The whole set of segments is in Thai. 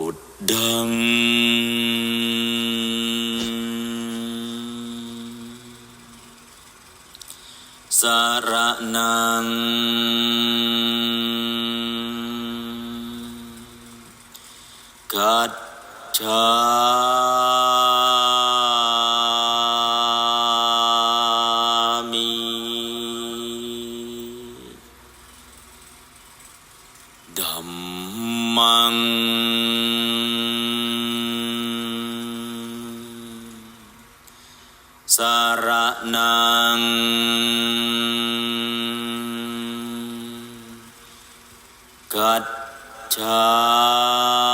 บุตดัง สารนัง กัจฉามิธัมมัง นังกัจฉา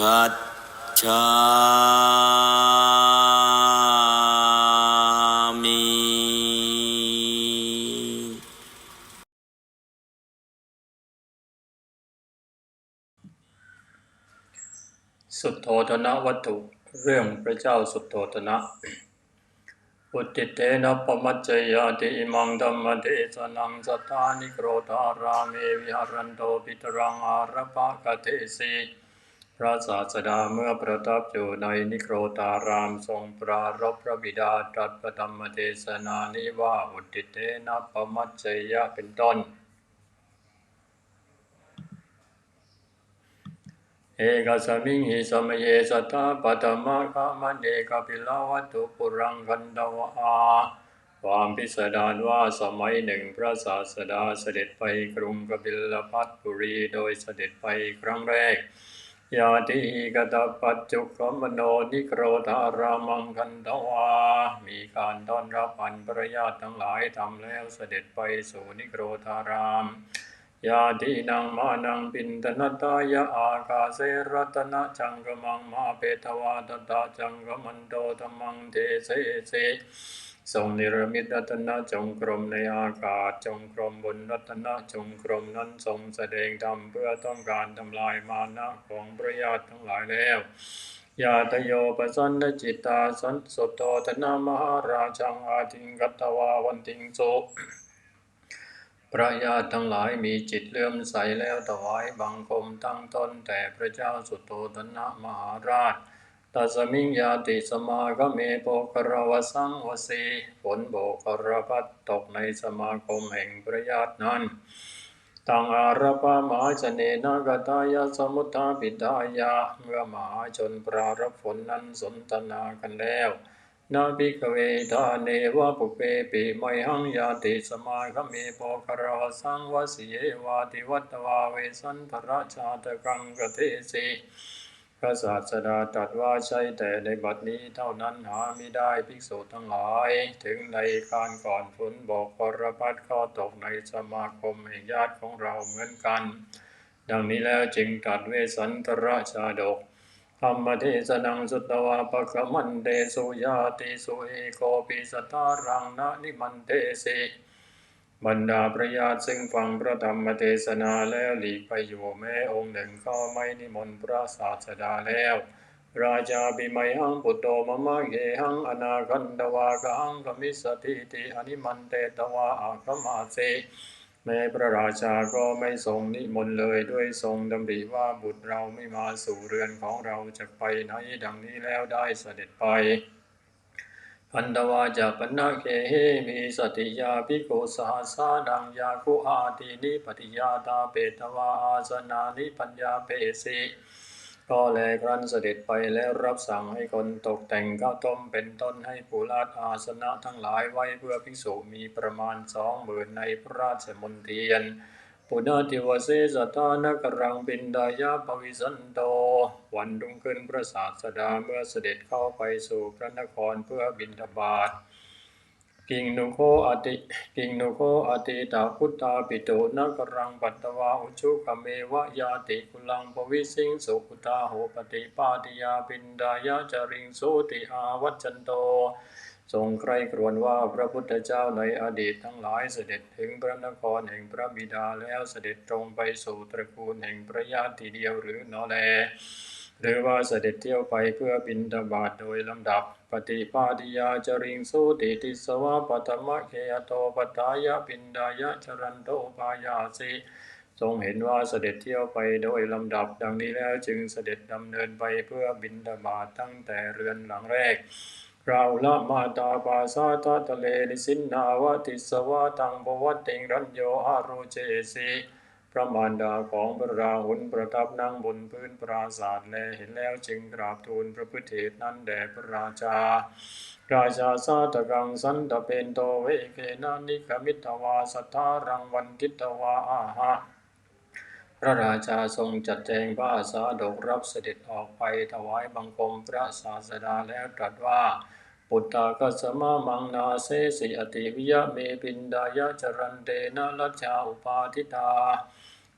กัจฉามิสุดโทธนะวัตถุเรื่องพระเจ้าสุดโทธนะอุติเตนะปมัจจยาติอิมังธรรมเทศนังสัทธานิโครธาราเมวิหารันโตปิตรังอารปะกะเทสี พระศาสดาเมื่อประทับอยู่ในนิโครธารามทรงปรารบพระบิดาตรัสประธรรมเทศนานี้ว่าอุติเตนะปมัจเจยะเป็นต้น เอกสมิงหิสมเยสตาปัตมะกะมะเนกปิลาวัตถุปุรังกันดวะความพิสดารว่าสมัยหนึ่งพระศาสดาเสด็จไปกรุงกบิลพัทปุรีโดยเสด็จไปครั้งแรก ยาติกตปัจจุคมโนนิโครธารามังคันทวา มีการต้อนรับอันประญาตทั้งหลายทำแล้วเสด็จไปสู่นิโครธารามยาทีนังมานังปินตนตายะอากาเสรัตนะจังกมังมาเปตวาตตาจังกมันโตธรรมังเทเสเส ทรงนิรมิตรัตนะจงกรมในอากาศจงกรมบนรัตนะจงกรมนั้นทรงแสดงธรรมเพื่อต้องการทำลายมานะของพระญาติทั้งหลายแล้วยาตโยปสันนจิตตาสันสตโตธนามหาราชังอาทิงกัตวาวันติงโสพระญาติทั้งหลายมีจิตเลื่อมใสแล้วถวายบังคมตั้งต้นแต่พระเจ้าสุตโตธนะมหาราช ตัสมิงยาติสมากเมโปกรวสังวสีฝนโบกรพัดตกในสมาคมแห่งพระญาตินั้นตังอารปามาชเนนากตายาสมุทาปิดายาเมื่อมหาชนปรารบฝนนั้นสนทนากันแล้วนาภิกเวทาเนวะปุเปปิไมหังยาติสมาคเมโปคารวสังวสีเยวาติวัตวาเวสันทราชาตกังกเทสี พระศาสดาตรัสว่าใช่แต่ในบัดนี้เท่านั้นหาไม่ได้ภิกษุทั้งหลาย ถึงในการก่อนฝนบอกปรพัดข้าตกในสมาคมแห่งญาติของเราเหมือนกัน ดังนี้แล้วจึงตรัสเวสันตราชาดกธรรมเทศนังสุตวาปะกมันเตสุยาติสุเอโกปิสตารังนะนิมันเตสิ บรรดาพระญาติซึ่งฟังพระธรรมเทศนาแล้วหลีกไปอยู่แม้องค์หนึ่งก็ไม่นิมนต์พระศาสดาแล้ว ราชาบิไมหังปุตโตมะมะเกหังอนาคันตวากหังกมิสติติอนิมันเตตวาอาคมาเสแม้พระราชาก็ไม่ทรงนิมนต์เลยด้วยทรงดำริว่าบุตรเราไม่มาสู่เรือนของเราจะไปไหนดังนี้แล้วได้เสด็จไป พันตวาจะปนาเคเฮมีสติยาภิกขุสหสาดังยาคุอาตินิปฏิยาตาเปตวาอาสนานิปัญญาเปสีก็แลครั้นเสด็จไปแล้วรับสั่งให้คนตกแต่งข้าวต้มเป็นต้นให้ปูลาดอาสนะทั้งหลายไว้เพื่อภิกษุมีประมาณสองหมื่นในพระราชมณฑีน ปุณติวเสสตานกรังบินดายาปวิสันโต วันรุ่งขึ้นพระศาสดาเมื่อเสด็จเข้าไปสู่พระนครเพื่อบินทบาทกิงนุโคอติกิงนุโคอติตาพุทธาปิโตนักรังปัตตวาอุชุกเมวะยาติกุลังปวิสิงสุขุตาโหปติปาติยาปินดายะจาริงสุติอาวัจจันโต ทรงใครครวญว่าพระพุทธเจ้าในอดีตทั้งหลายเสด็จถึงพระนครแห่งพระบิดาแล้วเสด็จตรงไปสู่ตระกูลแห่งพระญาติเดียวหรือนอแล หรือว่าเสด็จเที่ยวไปเพื่อบินทบาทโดยลำดับ ปฏิปาติยาจริงสุติติสวะปัตมะเคยโตปัตายะปินดายะจรันโตปายาสิทรงเห็นว่าเสด็จเที่ยวไปโดยลำดับ ดังนี้แล้วจึงเสด็จดำเนินไปเพื่อบินทบาทตั้งแต่เรือนหลังแรก เราละมาตาปาสาตาทะเลนิสินนาวติสวะตังบวัตติงรัญโยอารุเจสีพระมารดาของพระราหุลประทับนั่งบนพื้นปราศาสตร์แลเห็นแล้วจึงกราบทูลพระพุทธเถรนั้นแด่พระราชา ราชาสาตกังสันตเปนโตเวเกนานิกมิตวาสัทธารังวันทิตวาอาหะ พระราชาทรงจัดแจงพระอาสาดกรับเสด็จออกไปถวายบังคมพระศาสดาแล้วตรัสว่า ปุตตากัสมามังนาเสสิอติวิยะเมปินดายะจรันเตนะลัจจาอุปาทิตา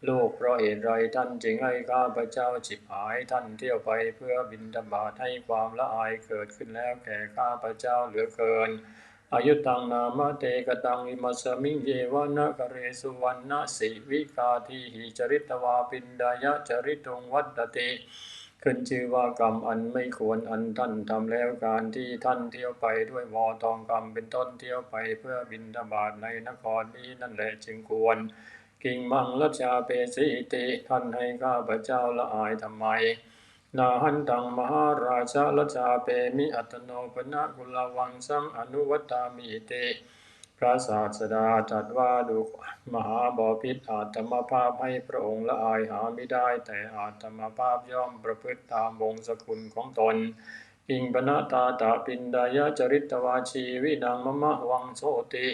ลูกเพราะเหตุไรท่านจึงให้ข้าพระเจ้าฉิบหายท่านเที่ยวไปเพื่อบินดบาตให้ความละอายเกิดขึ้นแล้วแก่ข้าพระเจ้าเหลือเกิน อายุตังนามะเตกตังอิมัสมิงเยวะนะกเรสุวรรณสิวิกาทีหิจริตวาปินดายะจริตงวัตติขึ้นชื่อว่ากรรมอันไม่ควรอันท่านทำแล้วการที่ท่านเที่ยวไปด้วยวอทองคำเป็นต้นเที่ยวไปเพื่อบินทบาทในนครนี้นั่นแหละจึงควร กิงมังลัชชาเปสิติท่านให้ข้าพเจ้าละอายทำไม นาหันตังมหาราชาลัชาเปมิอัตโนปนะกุลวังสังอนุวัตามิเต พระศาสดาตรัสว่าดูมหาบอพิษอาตมภาพให้พระองค์ละอายหาไม่ได้ แต่อาตมภาพย่อมประพฤติตามวงศกุลของตนอิงปนาตาตาปินดายะจริตวาชีวินังมะมะวังโสติ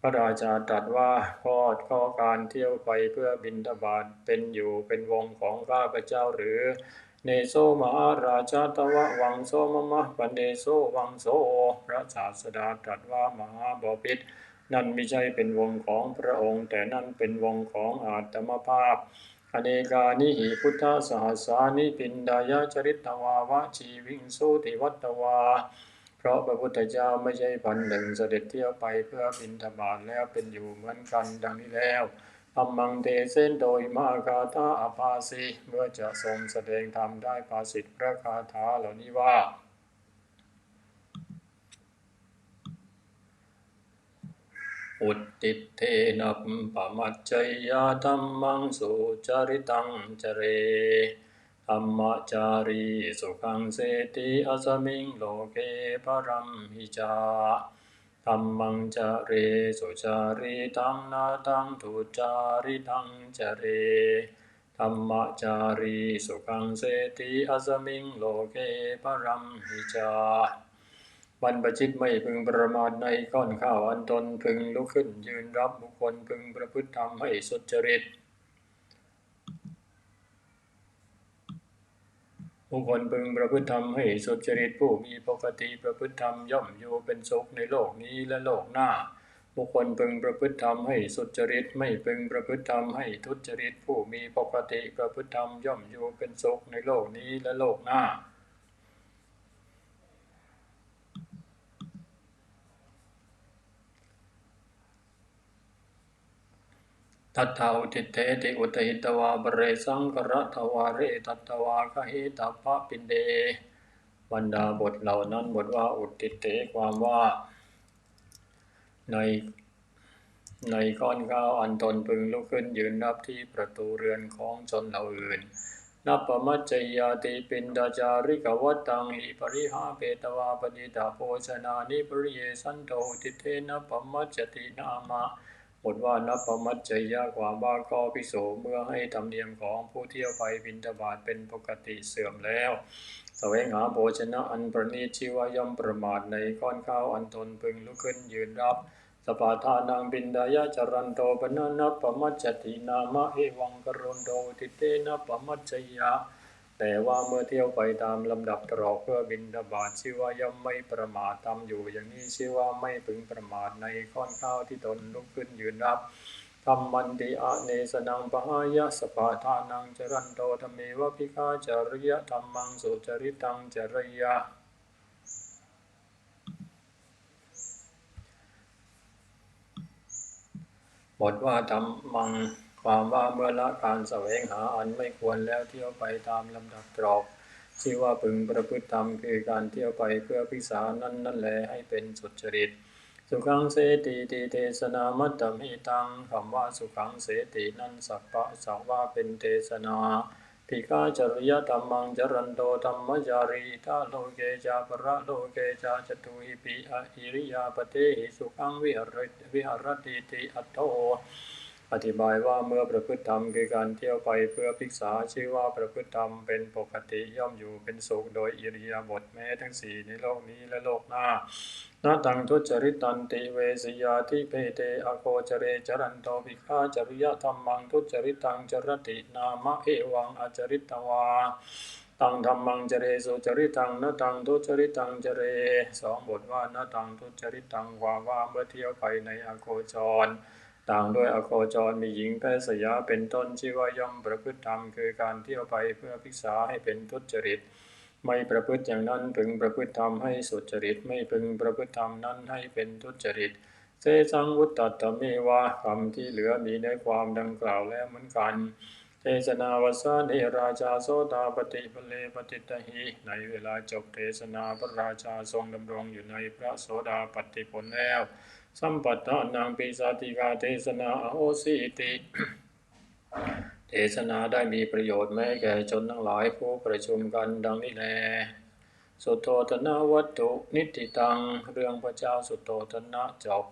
พระราชาตรัสว่าข้อข้อการเที่ยวไปเพื่อบินทบาทเป็นอยู่เป็นวงของข้าพเจ้าหรือ เนโซมหาราชาตวะวังโซมมะปะเนโซวังโซพระศาสดาตรัสว่ามหาบพิษนั่นไม่ใช่เป็นวงของพระองค์ แต่นั่นเป็นวงของอาตมภาพ อเนกานิหิพุทธสหัสานิปินดายจริตวาวะชีวิงสุติวัตวา เพราะพระพุทธเจ้าไม่ใช่พันหนึ่งเสด็จเที่ยวไปเพื่อบินธบาตแล้วเป็นอยู่เหมือนกันดังนี้แล้ว อัมมังเตเสนโดยมาคาถาอภาสีเมื่อจะทรงแสดงธรรมได้ภาสิทธิพระคาถาเหล่านี้ว่าอุตติเทนะปมัจจยาธรรมังสุจริตังจเรธรรมจารีสุขังเสติอสมิงโลเกปรัมหิจา ธรรมังจาเรสุจารีตังนาตังทุจาริตังจเรธรรมจารีสุขังเสติอาสมิงโลเกปรัมหิจาบรรพชิตไม่พึงประมาทในก้อนข้าวอันตนพึงลุกขึ้นยืนรับบุคคลพึงประพฤติธรรมให้สุจริต ผู้คนพึงประพฤติธรรมให้สุจริตผู้มีปกติประพฤติธรรมย่อมอยู่เป็นสุขในโลกนี้และโลกหน้าบุคคลพึงประพฤติธรรมให้สุจริตไม่พึงประพฤติธรรมให้ทุจริตผู้มีปกติประพฤติธรรมย่อมอยู่เป็นสุขในโลกนี้และโลกหน้า ทัตถาอุทิเตติอุตหิตวาบเรสังกระทวาเรตัตวาคหิตัพพะปินเดบรรดาบทเหล่านั้นบทว่าอุติเตความว่า ในในก้อนข้าวอันตนพึงลุกขึ้นยืนรับที่ประตูเรือนของชนเหล่าอื่นนับปมัจจยาติปินดาจาริกวัตตังหิปริหาเปตวาปณิตาโภชนานิปริเยสันโตติเทนะปมัจจตินามะ บทว่านับปมัจจยะความว่าก็พิโสเมื่อให้ธรรมเนียมของผู้เที่ยวไปบินทบาทเป็นปกติเสื่อมแล้วแสวงหาโภชนะอันประณีตชื่อว่าย่อมประมาทในก้อนข้าวอันตนพึงลุกขึ้นยืนรับสปาทานังบินดายะจรันโตปนนัปมัจจตินามะเอวังกรณโตติเตนะปมัจจยะ แต่ว่าเมื่อเที่ยวไปตามลำดับตรอกเพื่อบินทบาทชื่อว่าย่อมไม่ประมาททำอยู่ อย่างนี้ชื่อว่าไม่พึงประมาทในข้อนข้าวที่ตนลุกขึ้นยืนรับธรรมันติอาเนสนังปหายะสปาทานังจรันโตธรรมเมวะพิฆาจริยธรรมังสุจริตังจริยะบทว่าธรรมัง ความว่าเมื่อละการแสวงหาอันไม่ควรแล้วเที่ยวไปตามลำดับตรอกชื่อว่าพึงประพฤติธรรมคือการเที่ยวไปเพื่อพิกษานั้นนั่นแหละให้เป็นสุจริต สุขังเสติติเทศนามัตตมิตังคำว่าสุขังเสตินั้นสัพพะสักว่าเป็นเทศนาพิกาจริยธรรมังจรันโตธรรมจารีตาโลเกจาประโลเกจาจตุหิปิอิริยาปเตหิสุขังวิหรวิหรติติอัตโต อธิบายว่าเมื่อประพฤติธรรมคือการเที่ยวไปเพื่อพิกษาชื่อว่าประพฤติธรรมเป็นปกติย่อมอยู่เป็นสุขโดยอิริยาบถแม้ทั้งสี่ในโลกนี้และโลกหน้านาตังทุจริตันติเวสยาทิเพเตอโคจเรจรันโตภิกขาจริยธรรมังทุจริตังจรตินามะเอวังอจริตวาตังธรรมังจเรสุจริตังนตังทุจริตังจเรสองบทว่านตังทุจริตังความว่าเมื่อเที่ยวไปในอโคจร ต่างด้วยอโคจรมีหญิงแพทย์สยาเป็นต้นชื่อว่าย่อมประพฤติธรรมคือการเที่ยวไปเพื่อพิกษาให้เป็นทุจริต ไม่ประพฤติอย่างนั้นพึงประพฤติธรรมให้สุจริต ไม่พึงประพฤติธรรมนั้นให้เป็นทุจริตเซสังวุตตัตตเมวะคำที่เหลือมีในความดังกล่าวแล้วเหมือนกัน เทศนาวสาเนราชาโสตาปฏิปเลปฏิตหิ ในเวลาจบเทศนาพระราชาทรงดำรงอยู่ในพระโสดาปฏิผลแล้ว สัมปัตตานังปีสาติกาเทศนาอโหสิติเทศนาได้มีประโยชน์แม้แก่ชนทั้งหลายผู้ประชุมกันดังนี้แล สุโธทนะวัตถุนิติตัง เรื่องพระเจ้าสุโธทนะจบ